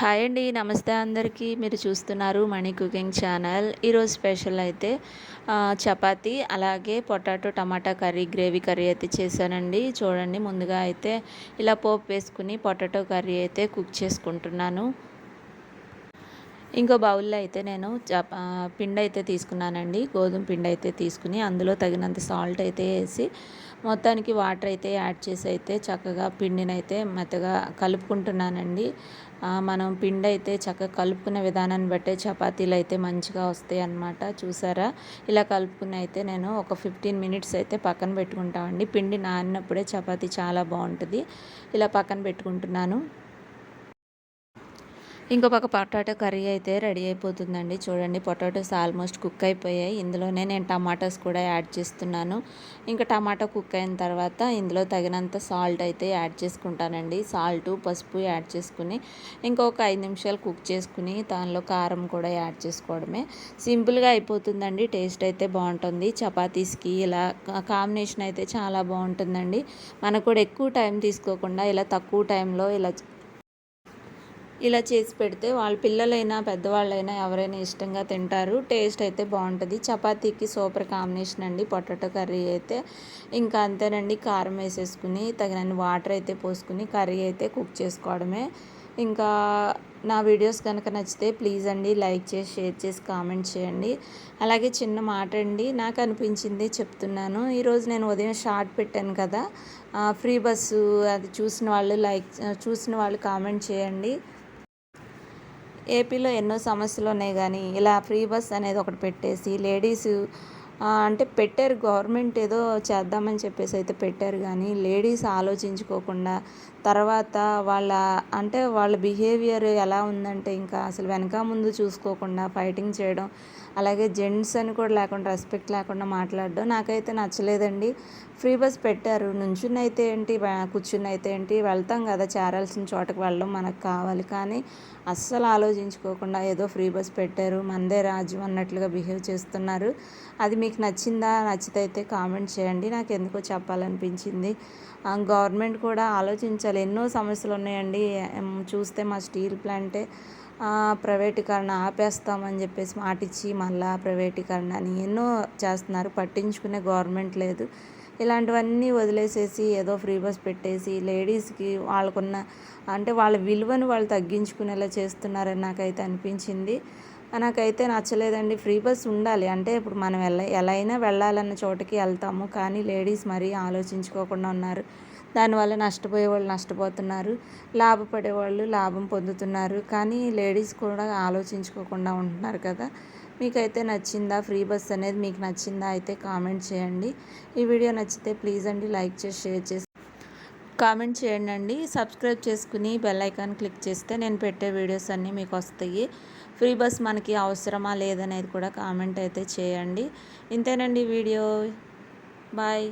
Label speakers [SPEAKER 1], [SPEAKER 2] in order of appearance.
[SPEAKER 1] Hi అండి నమస్తే అందరికీ. మీరు చూస్తున్నారు మణి కుకింగ్ ఛానల్. ఈరోజు స్పెషల్ అయితే చపాతి అలాగే potato tomato curry gravy curry అయితే చేశానండి. చూడండి ముందుగా అయితే ఇలా పోపు వేసుకుని పొటాటో కర్రీ అయితే కుక్ చేసుకుంటున్నాను. ఇంకో బౌల్లో అయితే నేను పిండి అయితే తీసుకున్నానండి. గోధుమ పిండి అయితే తీసుకుని అందులో తగినంత సాల్ట్ అయితే వేసి మొత్తానికి వాటర్ అయితే యాడ్ చేసి అయితే చక్కగా పిండిని అయితే మెత్తగా కలుపుకుంటున్నానండి. మనం పిండి అయితే చక్కగా కలుపుకునే విధానాన్ని బట్టే చపాతీలు అయితే మంచిగా వస్తాయి అన్నమాట. చూసారా? ఇలా కలుపుకుని అయితే నేను ఒక ఫిఫ్టీన్ మినిట్స్ అయితే పక్కన పెట్టుకుంటామండి. పిండి నానినప్పుడే చపాతీ చాలా బాగుంటుంది. ఇలా పక్కన పెట్టుకుంటున్నాను. ఇంకో పక్క పొటాటో కర్రీ అయితే రెడీ అయిపోతుందండి. చూడండి పొటాటోస్ ఆల్మోస్ట్ కుక్ అయిపోయాయి. ఇందులోనే నేను టమాటాస్ కూడా యాడ్ చేస్తున్నాను. ఇంకా టమాటా కుక్ అయిన తర్వాత ఇందులో తగినంత సాల్ట్ అయితే యాడ్ చేసుకుంటానండి. సాల్ట్ పసుపు యాడ్ చేసుకుని ఇంకొక ఐదు నిమిషాలు కుక్ చేసుకుని దానిలో కారం కూడా యాడ్ చేసుకోవడమే. సింపుల్గా అయిపోతుందండి. టేస్ట్ అయితే బాగుంటుంది. చపాతీస్కి ఇలా కాంబినేషన్ అయితే చాలా బాగుంటుందండి. మనకు కూడా ఎక్కువ టైం తీసుకోకుండా ఇలా తక్కువ టైంలో ఇలా ఇలా చేసి పెడితే వాళ్ళ పిల్లలైనా పెద్దవాళ్ళైనా ఎవరైనా ఇష్టంగా తింటారు. టేస్ట్ అయితే బాగుంటుంది. చపాతీకి సూపర్ కాంబినేషన్ అండి. పొటాటో కర్రీ అయితే ఇంకా అంతేనండి. కారం వేసేసుకుని తగినన్ని వాటర్ అయితే పోసుకుని కర్రీ అయితే కుక్ చేసుకోవడమే. ఇంకా నా వీడియోస్ కనుక నచ్చితే ప్లీజ్ అండి లైక్ చేసి షేర్ చేసి కామెంట్ చేయండి. అలాగే చిన్న మాట అండి. నాకు అనిపించింది చెప్తున్నాను. ఈరోజు నేను ఉదయం షార్ట్ పెట్టాను కదా. ఫ్రీ బస్సు అది చూసిన వాళ్ళు లైక్ చూసిన వాళ్ళు కామెంట్ చేయండి. ఏపీలో ఎన్నో సమస్యలు ఉన్నాయి కానీ ఇలా ఫ్రీ బస్ అనేది ఒకటి పెట్టేసి లేడీస్ అంటే పెట్టారు గవర్నమెంట్ ఏదో చేద్దామని చెప్పేసి అయితే పెట్టారు కానీ లేడీస్ ఆలోచించుకోకుండా తర్వాత వాళ్ళ అంటే వాళ్ళ బిహేవియర్ ఎలా ఉందంటే ఇంకా అసలు వెనక ముందు చూసుకోకుండా ఫైటింగ్ చేయడం అలాగే జెంట్స్ అని కూడా లేకుండా రెస్పెక్ట్ లేకుండా మాట్లాడడం నాకైతే నచ్చలేదండి. ఫ్రీ బస్ పెట్టారు. నుంచుని అయితే ఏంటి కూర్చుని అయితే ఏంటి వెళ్తాం కదా చేరాల్సిన చోటకి వెళ్ళడం మనకు కావాలి. కానీ అస్సలు ఆలోచించుకోకుండా ఏదో ఫ్రీ బస్ పెట్టారు. మందే రాజ్యం అన్నట్లుగా బిహేవ్ చేస్తున్నారు. అది మీకు నచ్చిందా? నచ్చితే అయితే కామెంట్ చేయండి. నాకు ఎందుకో చెప్పాలనిపించింది. గవర్నమెంట్ కూడా ఆలోచించాలి. ఎన్నో సమస్యలు ఉన్నాయండి. చూస్తే మా స్టీల్ ప్లాంటే ప్రైవేటీకరణ ఆపేస్తామని చెప్పేసి మాటిచ్చి మళ్ళా ప్రైవేటీకరణ అని ఎన్నో చేస్తున్నారు. పట్టించుకునే గవర్నమెంట్ లేదు. ఇలాంటివన్నీ వదిలేసేసి ఏదో ఫ్రీ బస్ పెట్టేసి లేడీస్కి వాళ్ళకున్న అంటే వాళ్ళ విలువను వాళ్ళు తగ్గించుకునేలా చేస్తున్నారని నాకైతే అనిపించింది. నాకైతే నచ్చలేదండి. ఫ్రీ బస్ ఉండాలి. అంటే ఇప్పుడు మనం వెళ్ళ ఎలా అయినా వెళ్ళాలన్న చోటకి వెళ్తాము. కానీ లేడీస్ మరీ ఆలోచించుకోకుండా ఉన్నారు. దానివల్ల నష్టపోయే వాళ్ళు నష్టపోతున్నారు. లాభపడే వాళ్ళు లాభం పొందుతున్నారు. కానీ లేడీస్ కూడా ఆలోచించుకోకుండా ఉంటున్నారు కదా. మీకైతే నచ్చిందా? ఫ్రీ బస్ అనేది మీకు నచ్చిందా? అయితే కామెంట్ చేయండి. ఈ వీడియో నచ్చితే ప్లీజ్ అండి లైక్ చేసి షేర్ చేసి కామెంట్ చేయండి అండి సబ్స్క్రైబ్ చేసుకుని బెల్ ఐకాన్ క్లిక్ చేస్తే నేను పెట్టే వీడియోస్ అన్నీ మీకు వస్తాయి. ఫ్రీ బస్ మనకి అవసరమా లేదనేది కూడా కామెంట్ అయితే చేయండి. ఇంతేనండి వీడియో. బాయ్.